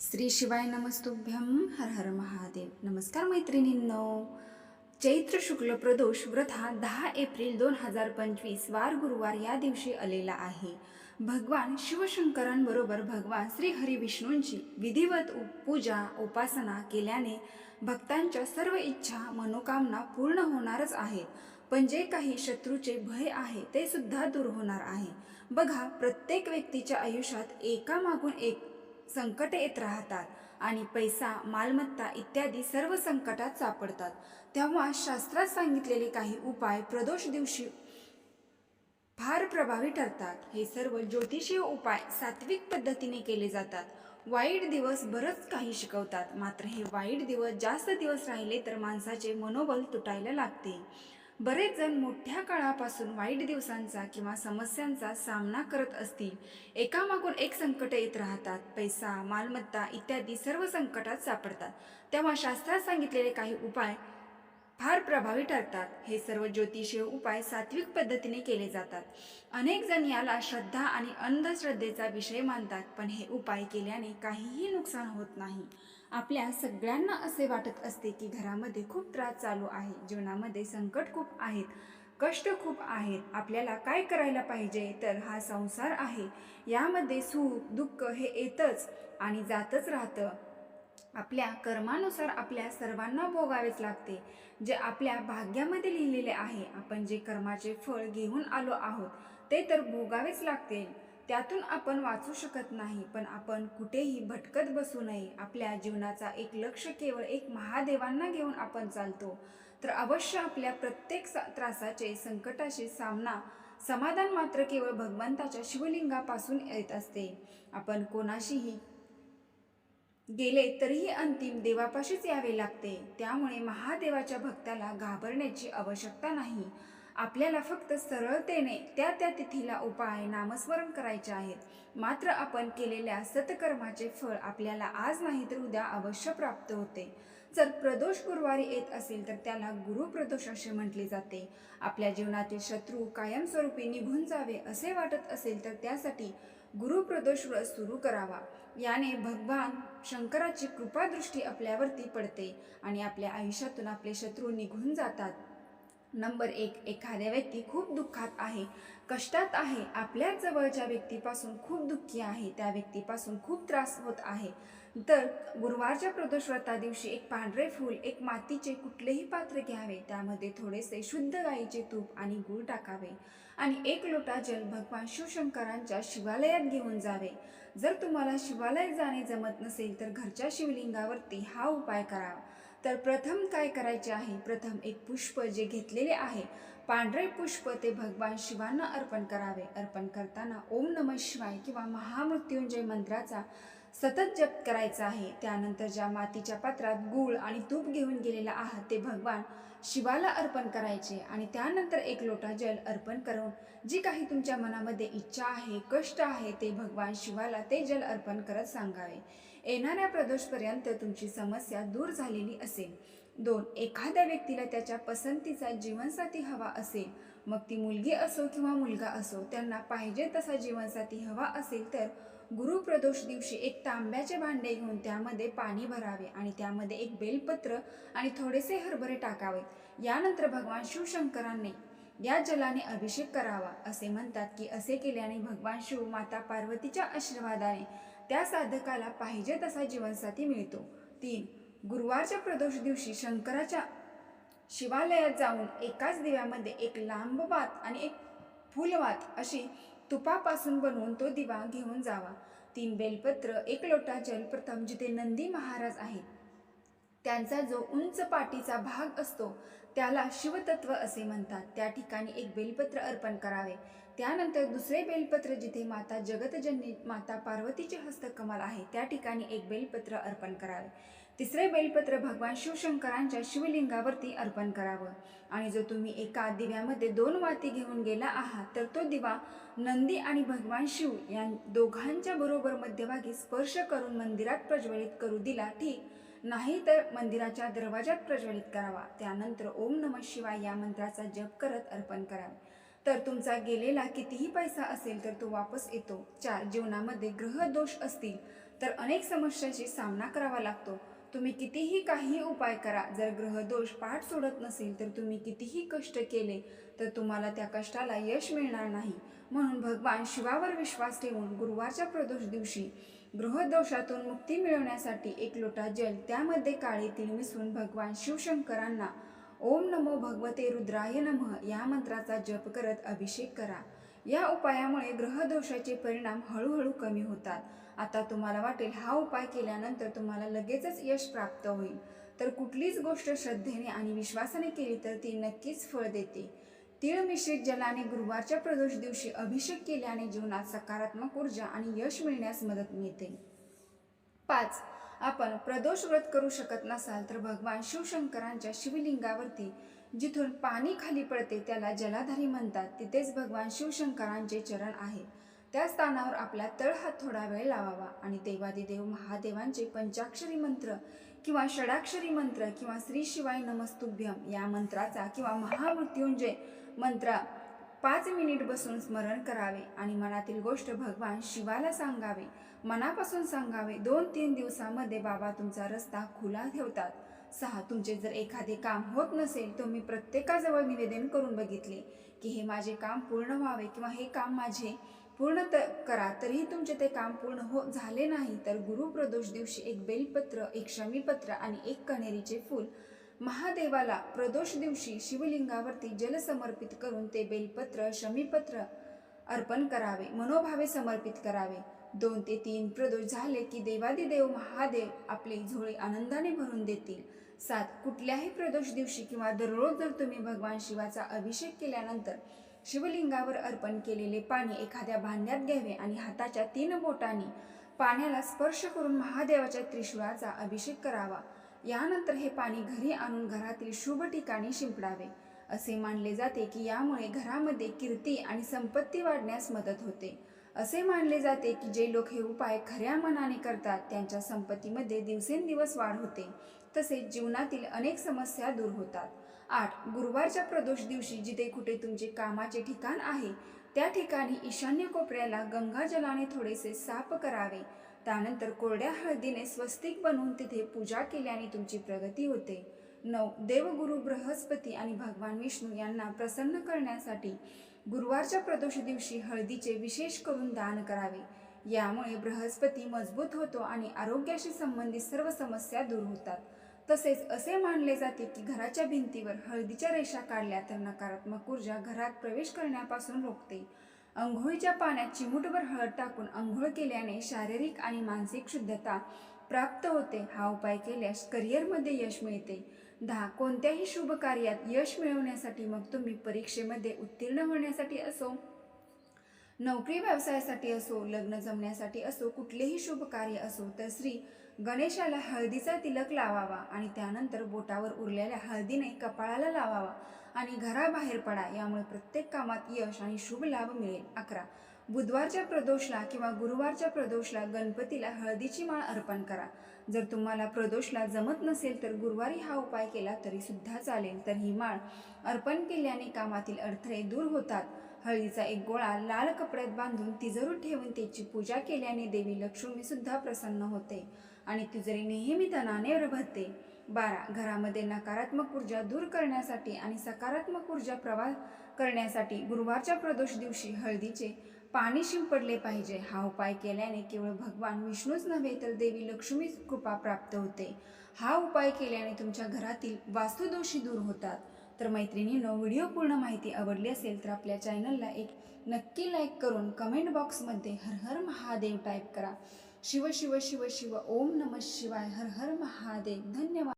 श्री शिवाय नमस्तुभ्यम हर हर महादेव। नमस्कार मैत्रिणींनो। चैत्र शुक्ल प्रदोष व्रत हा दहा एप्रिल दोन हजार पंचवीस वार गुरुवार या दिवशी आलेला आहे. भगवान शिवशंकरांबरोबर भगवान श्री हरी विष्णूंची विधिवत पूजा उपासना केल्याने भक्तांच्या सर्व इच्छा मनोकामना पूर्ण होणारच आहेत पण जे काही शत्रूचे भय आहे ते सुद्धा दूर होणार आहे. बघा प्रत्येक व्यक्तीच्या आयुष्यात एकामागून एक संकट येत राहतात आणि पैसा मालमत्ता इत्यादी सर्व संकटात सापडतात. तेव्हा शास्त्रात सांगितलेले काही उपाय प्रदोष दिवशी फार प्रभावी ठरतात. हे सर्व ज्योतिषीय उपाय सात्विक पद्धतीने केले जातात. वाईट दिवस बरंच काही शिकवतात. मात्र हे वाईट दिवस जास्त दिवस राहिले तर माणसाचे मनोबल तुटायला लागते. बरेच जण मोठ्या काळापासून वाईट दिवसांचा किंवा समस्यांचा सामना करत असतील. एकामागून एक संकट येत राहतात. पैसा मालमत्ता इत्यादी सर्व संकटात सापडतात. तेव्हा शास्त्रात सांगितलेले काही उपाय फार प्रभावी ठरतात. हे सर्व ज्योतिषीय उपाय सात्विक पद्धतीने केले जातात. अनेक जण याला श्रद्धा आणि अंधश्रद्धेचा विषय मानतात पण हे उपाय केल्याने काहीही नुकसान होत नाही. आपल्या सगळ्यांना असे वाटत असते की घरामध्ये खूप त्रास चालू आहे जीवनामध्ये संकट खूप आहेत कष्ट खूप आहेत. आपल्याला काय करायला पाहिजे? तर हा संसार आहे. यामध्ये सुख दुःख हे येतच आणि जातच राहतं. आपल्या कर्मानुसार आपल्या सर्वांना भोगावेच लागते. जे आपल्या भाग्यामध्ये लिहिलेले आहे आपण जे कर्माचे फळ घेऊन आलो आहोत ते तर भोगावेच लागते. त्यातून आपण वाचू शकत नाही पण आपण कुठेही भटकत बसू नये. आपल्या जीवनाचा एक लक्ष केवळ एक महादेवांना घेऊन आपण चालतो. तर अवश्य आपल्या प्रत्येक सा- त्रासाचे संकटाशी सामना समाधान मात्र केवळ भगवंताच्या शिवलिंगापासून येत असते. आपण कोणाशीही गेले तरीही अंतिम देवापाशीच यावे लागते. त्यामुळे महादेवाच्या भक्ताला घाबरण्याची आवश्यकता नाही. आपल्याला फक्त सरळतेने त्या त्या तिथीला उपाय नामस्मरण करायचे आहेत. मात्र आपण केलेल्या सत्कर्माचे फळ आपल्याला आज नाही तर उद्या अवश्य प्राप्त होते. जर प्रदोष गुरुवारी येत असेल तर त्याला गुरुप्रदोष असे म्हटले जाते. आपल्या जीवनातील शत्रू कायमस्वरूपी निघून जावे असे वाटत असेल तर त्यासाठी गुरुप्रदोष व्रत सुरू करावा. याने भगवान शंकराची कृपादृष्टी आपल्यावरती पडते आणि आपल्या आयुष्यातून आपले शत्रू निघून जातात. नंबर एक एखाद्या व्यक्ती खूप दुःखात आहे कष्टात आहे आपल्याच जवळच्या व्यक्तीपासून खूप दुःखी आहे त्या व्यक्तीपासून खूप त्रास होत आहे. तर गुरुवारच्या प्रदोष व्रता दिवशी एक पांढरे फूल एक मातीचे कुठलेही पात्र घ्यावे त्यामध्ये थोडेसे शुद्ध गाईचे तूप आणि गूळ टाकावे आणि एक लोटा जल भगवान शिवशंकरांच्या शिवालयात घेऊन जावे. जर तुम्हाला शिवालयात जाणे जमत नसेल तर घरच्या शिवलिंगावरती हा उपाय करावा. तर प्रथम काय करायचे आहे? प्रथम एक पुष्प जे घेतलेले आहे पांढरे पुष्प ते भगवान शिवांना अर्पण करावे. अर्पण करताना ओम नम शिवाय किंवा महामृत्युंजय मंत्राचा सतत जप करायचा आहे. त्यानंतर ज्या मातीच्या पात्रात गूळ आणि तूप घेऊन गेलेला आहात ते भगवान शिवाला अर्पण करायचे आणि त्यानंतर एक लोटा जल अर्पण करून जी काही तुमच्या मनामध्ये इच्छा आहे कष्ट आहे ते भगवान शिवाला ते जल अर्पण करत सांगावे. येणाऱ्या प्रदोषपर्यंत तुमची समस्या दूर झालेली असेल. दोन एखाद्या व्यक्तीला त्याच्या पसंतीचा जीवनसाथी हवा असेल. मग ती मुलगी असो किंवा मुलगा असो त्यांना पाहिजे तसा जीवनसाथी हवा असेल तर गुरुप्रदोष दिवशी एक तांब्याचे भांडे घेऊन त्यामध्ये पाणी भरावे आणि त्यामध्ये एक बेलपत्र आणि थोडेसे हरभरे टाकावे. यानंतर भगवान शिवशंकरांनी या जलाने अभिषेक करावा असे म्हणतात की असे केल्याने भगवान शिव माता पार्वतीच्या आशीर्वादाने त्या साधकाला पाहिजे तसा जीवनसाथी मिळतो. तीन गुरुवारच्या प्रदोष दिवशी शंकराच्या शिवालयात जाऊन एकाच दिव्यामध्ये एक लांब वात आणि एक फुलवात अशी तुपापासून बनवून तो दिवा घेऊन जावा. तीन बेलपत्र एक लोटा जल प्रथम जिथे नंदी महाराज आहेत. त्यांचा जो उंच पाठीचा भाग असतो त्याला शिवतत्व असे म्हणतात. त्या ठिकाणी एक बेलपत्र अर्पण करावे. त्यानंतर दुसरे बेलपत्र जिथे माता जगतजननी माता पार्वतीचे हस्तकमल आहे त्या ठिकाणी एक बेलपत्र अर्पण करावे. तिसरे बेलपत्र भगवान शिवशंकरांच्या शिवलिंगावरती अर्पण करावं. आणि जो तुम्ही एका दिव्यामध्ये दोन वाती घेऊन गेला आहात तर तो दिवा नंदी आणि भगवान शिव या दोघांच्या बरोबर मध्यभागी स्पर्श करून मंदिरात प्रज्वलित करू दिला ठीक. नाही तर मंदिराच्या दरवाजात प्रज्वलित करावा. त्यानंतर ओम नम शिवाय या मंत्राचा जप करत अर्पण करावे. तर तुमचा गेलेला कितीही पैसा असेल तर तो वापस येतो. चार जीवनामध्ये ग्रह दोष असतील तर अनेक समस्यांशी सामना करावा लागतो. तुम्ही कितीही काही उपाय करा. जर ग्रहदोष पाठ सोडत नसेल तर तुम्ही कितीही कष्ट केले तर तुम्हाला त्या कष्टाला यश मिळणार नाही. म्हणून भगवान शिवावर विश्वास ठेवून गुरुवारच्या प्रदोष दिवशी ग्रहदोषातून मुक्ती मिळवण्यासाठी एक लोटा जल त्यामध्ये काळी तीळ मिसळून भगवान शिवशंकरांना ओम नमो भगवते रुद्राय नमः या मंत्राचा जप करत अभिषेक करा. या उपायामुळे ग्रहदोषाचे परिणाम हळूहळू कमी होतात. आता तुम्हाला वाटेल हा उपाय केल्यानंतर तुम्हाला लगेचच यश प्राप्त होईल. तर कुठलीच गोष्ट श्रद्धेने आणि विश्वासाने केली तर ती नक्कीच फळ देते. तीळ मिश्रित जलाने गुरुवारच्या प्रदोष दिवशी अभिषेक केल्याने जीवनात सकारात्मक ऊर्जा आणि यश मिळण्यास मदत मिळते. पाच आपण प्रदोष व्रत करू शकत नसाल तर भगवान शिवशंकरांच्या शिवलिंगावरती जिथून पाणी खाली पडते त्याला जलाधारी म्हणतात तिथेच भगवान शिवशंकरांचे चरण आहे. त्या स्थानावर आपला तळहात थोडा वेळ लावावा आणि देवादिदेव महादेवांचे पंचाक्षरी मंत्र किंवा षडाक्षरी मंत्र किंवा श्री शिवाय नमस्तुभ्यम या मंत्राचा किंवा महामृत्युंजय मंत्र पाच मिनिट बसून स्मरण करावे आणि मनातील गोष्ट भगवान शिवाला सांगावे. मनापासून सांगावे दोन तीन दिवसामध्ये बाबा तुमचा रस्ता खुला ठेवतात. सहा तुमचे जर एखादे काम होत नसेल तुम्ही प्रत्येकाजवळ निवेदन करून बघितले की हे माझे काम पूर्ण व्हावे किंवा हे काम माझे पूर्ण त करा तरीही तुमचे ते काम पूर्ण हो झाले नाही तर गुरुप्रदोष दिवशी एक बेलपत्र एक शमीपत्र आणि एक कणेरीचे फूल महादेवाला प्रदोष दिवशी शिवलिंगावरती जल समर्पित करून ते बेलपत्र शमीपत्र अर्पण करावे मनोभावे समर्पित करावे. दोन ते तीन प्रदोष झाले की देवादिदेव महादेव आपले झोळे आनंदाने भरून देतील. सात कुठल्याही प्रदोष दिवशी किंवा दररोज जर तुम्ही भगवान शिवाचा अभिषेक केल्यानंतर शिवलिंगावर अर्पण केलेले पाणी एखाद्या भांड्यात घ्यावे आणि हाताच्या तीन बोटांनी पाण्याला स्पर्श करून महादेवाच्या त्रिशूळाचा अभिषेक करावा. यानंतर हे पाणी घरी आणून घरातील शुभ ठिकाणी शिंपडावे. असे मानले जाते की यामुळे घरामध्ये कीर्ती आणि संपत्ती वाढण्यास मदत होते. असे मानले जाते की जे लोक हे उपाय खऱ्या मनाने करतात त्यांच्या संपत्तीमध्ये दिवसेंदिवस वाढ होते. तसेच जीवनातील अनेक समस्या दूर होतात. आठ गुरुवारच्या प्रदोष दिवशी जिथे कुठे तुमचे कामाचे ठिकाण आहे त्या ठिकाणी ईशान्य कोपऱ्याला गंगाजलाने थोडेसे साफ करावे. त्यानंतर कोरड्या हळदीने स्वस्तिक बनवून तिथे पूजा केल्याने तुमची प्रगती होते. नऊ देवगुरु बृहस्पती आणि भगवान विष्णू यांना प्रसन्न करण्यासाठी गुरुवारच्या प्रदोष दिवशी हळदीचे विशेष करून दान करावे. यामुळे बृहस्पती मजबूत होतो आणि आरोग्याशी संबंधित सर्व समस्या दूर होतात. तसेच असे मानले जाते की घराच्या भिंतीवर हळदीच्या रेषा काढल्या तर नकारात्मक ऊर्जा घरात प्रवेश करण्यापासून रोखते. अंघोळीच्या पाण्यात चिमूटभर हळद टाकून अंघोळ केल्याने शारीरिक आणि मानसिक शुद्धता प्राप्त होते. हा उपाय केल्यास करिअरमध्ये यश मिळते. दहा कोणत्याही शुभ कार्यात यश मिळवण्यासाठी मग तुम्ही परीक्षेमध्ये उत्तीर्ण होण्यासाठी असो नोकरी व्यवसायासाठी असो लग्न जमण्यासाठी असो कुठलेही शुभ कार्य असो तर श्री गणेशाला हळदीचा तिलक लावावा आणि त्यानंतर बोटावर उरलेल्या हळदीने कपाळाला लावावा आणि घराबाहेर पडा यामुळे प्रत्येक कामात यश आणि शुभ लाभ मिळेल. अकरा. बुधवारच्या प्रदोषला किंवा गुरुवारच्या प्रदोषला गणपतीला हळदीची माळ अर्पण करा. जर तुम्हाला प्रदोषला जमत नसेल तर गुरुवारी हा उपाय केला तरी सुद्धा चालेल. तर ही माळ अर्पण केल्याने कामातील अडथळे दूर होतात. हळदीचा एक गोळा लाल कपड्यात बांधून तिजोरीत ठेवून त्याची पूजा केल्याने देवी लक्ष्मी सुद्धा प्रसन्न होते. आणि तिजोरी नेहमी तणाने भरते बारा घरामध्ये नकारात्मक ऊर्जा दूर करण्यासाठी आणि सकारात्मक ऊर्जा प्रवाह करण्यासाठी गुरुवारच्या प्रदोष दिवशी हळदीचे पाणी शिंपडले पाहिजे. हा उपाय केल्याने केवळ भगवान विष्णूच नव्हे तर देवी लक्ष्मीच कृपा प्राप्त होते. हा उपाय केल्याने तुमच्या घरातील वास्तुदोषी दूर होतात. तर मैत्रिणींनो व्हिडिओ पूर्ण माहिती आवडली असेल तर आपल्या चॅनलला एक नक्की लाईक करून कमेंट बॉक्समध्ये हर हर महादेव टाईप करा. शिव शिव शिव शिव. ओम नम शिवाय. हर हर महादेव. धन्यवाद.